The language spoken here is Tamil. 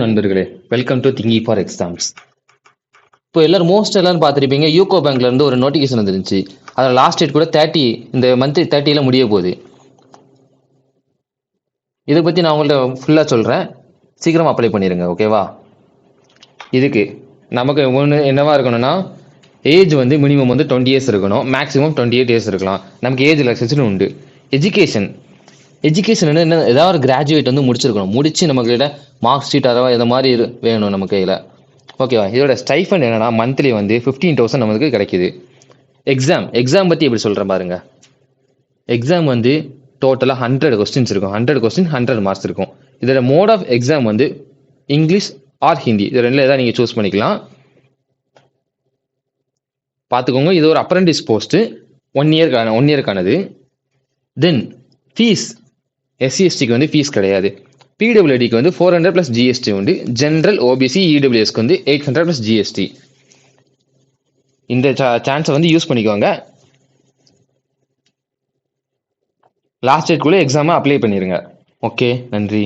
நண்பர்களே welcome to thinky for exams இப்போ எல்லாரும் மோஸ்ட் எல்லாரும் பார்த்துருப்பீங்க யூகோ பேங்க்ல இருந்து ஒரு நோட்டிஃபிகேஷன் வந்துருந்துச்சு. அதில் லாஸ்ட் டேட் கூட தேர்ட்டி இந்த மந்த் தேர்ட்டியில் முடிய போகுது. இதை பற்றி நான் உங்கள்கிட்ட ஃபுல்லாக சொல்கிறேன் சீக்கிரமாக அப்ளை பண்ணிடுங்க ஓகேவா இதுக்கு நமக்கு ஒன்று என்னவா இருக்கணும்னா ஏஜ் வந்து மினிமம் வந்து டுவெண்ட்டி இயர்ஸ் இருக்கணும். மேக்ஸிமம் டுவெண்ட்டி எயிட் இயர்ஸ் இருக்கலாம். நமக்கு ஏஜ் ரிலாக்ஸேஷன் உண்டு. எஜுகேஷன் எஜுகேஷன் என்ன ஏதாவது ஒரு கிராஜுவேட் வந்து முடிச்சிருக்கணும். முடிச்சு நமக்கு மார்க் ஷீட் அதாவது இதை மாதிரி இரு- வேணும் நம்ம கையில். ஓகேவா இதோட ஸ்டைஃபண்ட் என்னன்னா மந்த்லி வந்து ஃபிஃப்டீன் தௌசண்ட் நமக்கு கிடைக்குது. எக்ஸாம் எக்ஸாம் பற்றி எப்படி சொல்கிறேன் பாருங்க. எக்ஸாம் வந்து டோட்டலாக ஹண்ட்ரட் கொஸ்டின்ஸ் இருக்கும். ஹண்ட்ரட் கொஸ்டின் ஹண்ட்ரட் மார்க்ஸ் இருக்கும். இதோட மோட் ஆஃப் எக்ஸாம் வந்து இங்கிலீஷ் ஆர் ஹிந்தி இது ரெண்டில் எதாவது நீங்கள் சூஸ் பண்ணிக்கலாம். பார்த்துக்கோங்க. இது ஒரு அப்ரண்டிஸ் போஸ்ட்டு ஒன் இயர்க்கான ஒன் இயர்க்கானது தென் ஃபீஸ் எஸ்சிஎஸ்டிக்கு வந்து ஃபீஸ் கிடையாது. பிடபிள்யூடிக்கு வந்து ஃபோர் ஹண்ட்ரட் ப்ளஸ் ஜிஎஸ்டி உண்டு. ஜென்ரல் ஓபிசி இடபிள்யூஎஸ்க்கு வந்து எயிட் ஹண்ட்ரட் ப்ளஸ் ஜிஎஸ்டி இந்த சான்ஸை வந்து யூஸ் பண்ணிக்கோங்க. லாஸ்ட் டேட்குள்ளே எக்ஸாமை அப்ளை பண்ணிடுங்க ஓகே நன்றி.